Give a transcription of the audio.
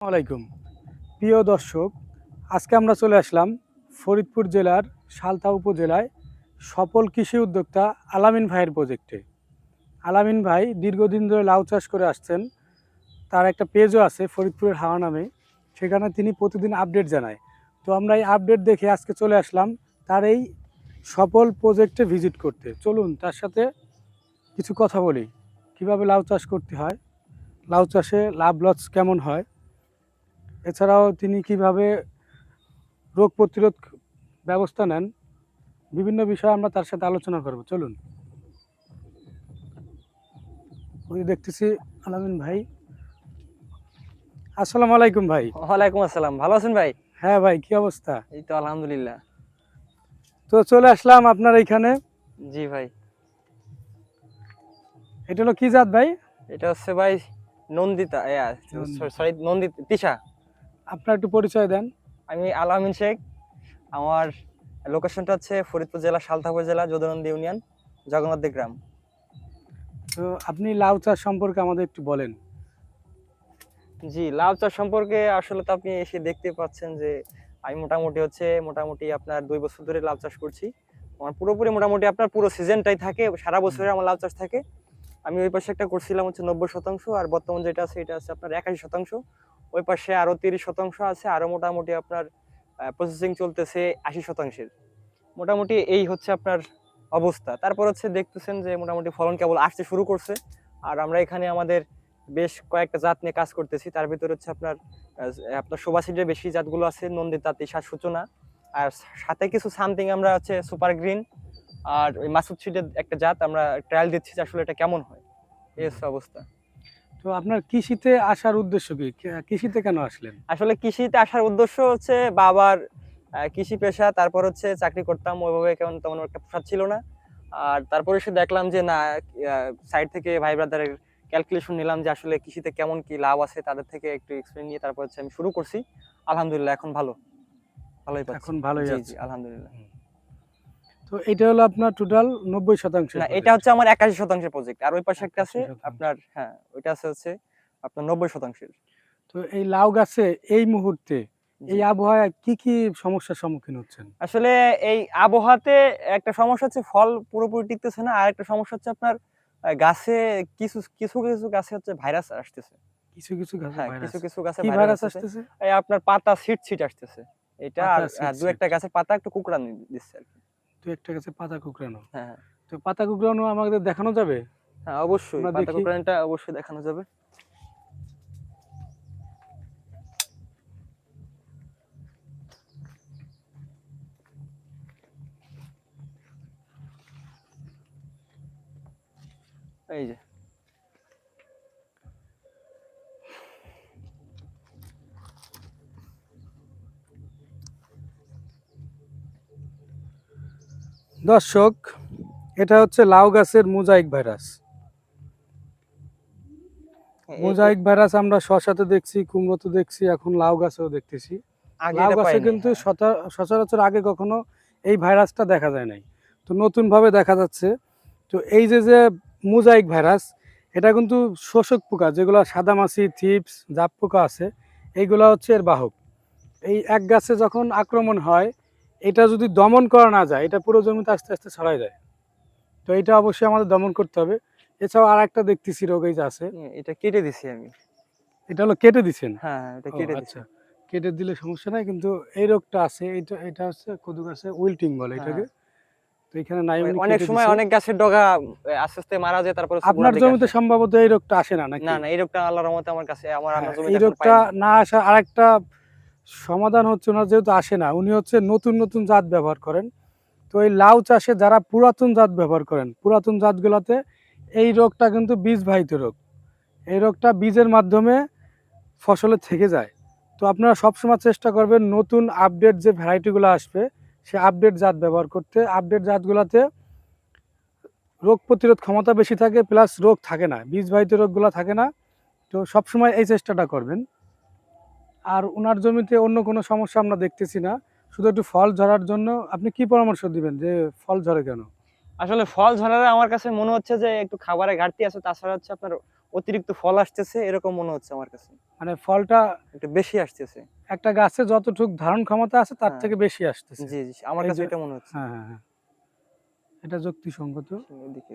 আলাইকুম। প্রিয় দর্শক, আজকে আমরা চলে আসলাম ফরিদপুর জেলার সালতা উপজেলায় সফল কৃষি উদ্যোক্তা আলামিন ভাইয়ের প্রজেক্টে আলামিন ভাই দীর্ঘদিন ধরে লাউ চাষ করে আসছেন। তার একটা পেজও আছে ফরিদপুরের হাওয়া নামে। সেখানে তিনি প্রতিদিন আপডেট জানায়। তো আমরা এই আপডেট দেখে আজকে চলে আসলাম তার এই সফল প্রজেক্টে ভিজিট করতে। চলুন, তার সাথে কিছু কথা বলি। কীভাবে লাউ চাষ করতে হয়? লাউ চাষে লাভ লস কেমন হয়? এছাড়াও তিনি কীভাবে রোগ প্রতিরোধ ব্যবস্থা নেন বিভিন্ন বিষয়ে আমরা তার সাথে আলোচনা করব। চলুন। ওই দেখতেছি আলামিন ভাই। আসসালামু আলাইকুম ভাই। ওয়ালাইকুম আসসালাম। ভালো আছেন ভাই? হ্যাঁ ভাই কি অবস্থা? এই তো আলহামদুলিল্লাহ। তো চলে আসলাম আপনার এইখানে। জি ভাই। এটা হলো কি জাত ভাই? এটা হচ্ছে ভাই নন্দিতা নন্দিতা। সরি নন্দিত তিশা। আপনার একটু পরিচয় দেন। আমি আলামিন শেখ। আমার লোকেশনটা হচ্ছে ফরিদপুর জেলা সালথাপুর জেলা যদুনন্দী ইউনিয়ন জগন্নাথ গ্রাম। তো আপনি লাউ চাষ সম্পর্কে আমাদের একটু বলেন। জি লাউ চাষ সম্পর্কে আসলে তো আপনি এসে দেখতে পাচ্ছেন যে আমি মোটামুটি হচ্ছে মোটামুটি আপনার দুই বছর ধরে লাউ চাষ করছি। আমার পুরোপুরি মোটামুটি আপনার পুরো সিজনটাই থাকে সারা বছরে আমার লাউ চাষ থাকে। আমি ওই পাশে একটা করছিলাম হচ্ছে নব্বই শতাংশ আর বর্তমান যেটা আছে এটা আছে আপনার একাশি শতাংশ। ওই পাশে আরও তিরিশ শতাংশ আছে, আরও মোটামুটি আপনার প্রসেসিং চলতেছে আশি শতাংশের। মোটামুটি এই হচ্ছে আপনার অবস্থা। তারপর হচ্ছে দেখতেছেন যে মোটামুটি ফলন কেবল আসতে শুরু করছে। আর আমরা এখানে আমাদের বেশ কয়েকটা জাত নিয়ে কাজ করতেছি। তার ভিতরে হচ্ছে আপনার আপনার সুবাসিডের বেশি জাতগুলো আছে নন্দিতা তিশা সূচনা। আর সাথে কিছু সামথিং আমরা হচ্ছে সুপার গ্রিন আর ওই মাসুদ সিডের একটা জাত, আমরা ট্রায়াল দিচ্ছি যে আসলে এটা কেমন হয়। এই অবস্থা। তো আপনার কৃষিতে আসার উদ্দেশ্য কি? কৃষিতে কেন আসলেন? আসলে কৃষিতে আসার উদ্দেশ্য হচ্ছে বাবার কৃষি পেশা তারপর হচ্ছে চাকরি করতাম ওইভাবে কেমন তেমন একটা প্রসাদ ছিল না। আর তারপরে এসে দেখলাম যে না সাইড থেকে ভাই ব্রাদারের ক্যালকুলেশন নিলাম যে আসলে কৃষিতে কেমন কি লাভ আছে তাদের থেকে একটু এক্সপ্লেন নিয়ে তারপর হচ্ছে আমি শুরু করছি। আলহামদুলিল্লাহ এখন ভালো। ভালোই এখন ভালোই আছে। আলহামদুলিল্লাহ। তো এটা হলো আপনার টোটাল নব্বই শতাংশ না এটা হচ্ছে আমার একাশি শতাংশের প্রজেক্ট আর ওই পাশে একটা আছে আপনার হ্যাঁ ওইটা আছে হচ্ছে আপনার নব্বই শতাংশের। তো এই লাউ গাছে এই মুহূর্তে এই আবহাওয়ায় কি কি সমস্যার সম্মুখীন হচ্ছেন? আসলে এই আবহাওয়াতে একটা সমস্যা হচ্ছে ফল পুরোপুরি টিকতেছে না আর একটা সমস্যা হচ্ছে আপনার গাছে কিছু কিছু কিছু গাছে হচ্ছে ভাইরাস আসতেছে। কিছু কিছু গাছে হ্যাঁ কিছু কিছু গাছে ভাইরাস আসতেছে। এই আপনার পাতা ছিট ছিট আসতেছে। এটা আর দু একটা গাছের পাতা একটু কুকড়া দিচ্ছে আর কি। তো একটা কাছে পাতা কুকড়ানো। হ্যাঁ। হ্যাঁ। তো পাতা কুকড়ানো আমাদের দেখানো যাবে? হ্যাঁ অবশ্যই। পাতা কুকড়ানোটা অবশ্যই দেখানো যাবে। এই যে। দর্শক এটা হচ্ছে লাউ গাছের মোজাইক ভাইরাস। মোজাইক ভাইরাস আমরা শশাতে দেখছি কুমড়োতে দেখছি এখন লাউ গাছেও দেখতেছি। লাউ গাছে কিন্তু হ্যাঁ। সচরাচর আগে কখনো এই ভাইরাসটা দেখা যায় নাই। তো নতুনভাবে দেখা যাচ্ছে। তো এই যে যে মোজাইক ভাইরাস এটা কিন্তু শোষক পোকা যেগুলো সাদামাছি থিপস জাপ পোকা আছে এইগুলো হচ্ছে এর বাহক। এই এক গাছে যখন আক্রমণ হয় এটা যদি দমন করা না যায় এটা পুরো জমিতে আস্তে আস্তে ছড়াই যায়। তো এটা অবশ্যই আমাদের দমন করতে হবে। এছাড়াও আর একটা দেখতেছি রোগ এই যে আছে। হ্যাঁ, এটা কেটে দিছি আমি। এটা হলো কেটে দিচ্ছেন হ্যাঁ হ্যাঁ, এটা কেটে দিছি। আচ্ছা। কেটে দিলে সমস্যা নাই কিন্তু এই রোগটা আছে এটা এটা হচ্ছে কদু গাছে উইল্টিং বলে এটাকে। তো এখানে নাই হ্যাঁ। অনেক সময় অনেক গাছের ডগা আস্তে আস্তে মারা যায় তারপরে আপনার জমিতে সম্ভবত এই রোগটা আসে না নাকি? না না এই রোগটা আল্লাহর রহমতে আমার কাছে আমার আমার হ্যাঁ, জমিতে এই রোগটা না আসা আরেকটা সমাধান হচ্ছে না, যেহেতু আসে না। উনি হচ্ছে নতুন নতুন জাত ব্যবহার করেন। তো এই লাউ চাষে যারা পুরাতন জাত ব্যবহার করেন, পুরাতন জাতগুলোতে এই রোগটা কিন্তু বীজ বাহিত রোগ। এই রোগটা বীজের মাধ্যমে ফসলে থেকে যায়। তো আপনারা সবসময় চেষ্টা করবেন নতুন আপডেট যে ভ্যারাইটিগুলো আসবে, সে আপডেট জাত ব্যবহার করতে। আপডেট জাতগুলোতে রোগ প্রতিরোধ ক্ষমতা বেশি থাকে, প্লাস রোগ থাকে না। বীজবাহিত রোগগুলো থাকে না। তো সবসময় এই চেষ্টাটা করবেন। আর ওনার জমিতে অন্য কোনো সমস্যা আমরা দেখতেছি না। শুধু একটু ফল ঝরার জন্য আপনি কি পরামর্শ দিবেন যে ফল ঝরে কেন? আসলে ফল ঝরারে আমার কাছে মনে হচ্ছে যে একটু খাবারের ঘাটতি আছে তাছাড়া হচ্ছে আপনার অতিরিক্ত ফল আসতেছে এরকম মনে হচ্ছে আমার কাছে। মানে ফলটা একটু বেশি আসতেছে। একটা গাছে যতটুকু ধারণ ক্ষমতা আছে তার হ্যাঁ। থেকে বেশি আসতেছে। জি জি আমার কাছে এটা মনে হচ্ছে। হ্যাঁ হ্যাঁ হ্যাঁ। এটা যুক্তিসঙ্গত। এদিকে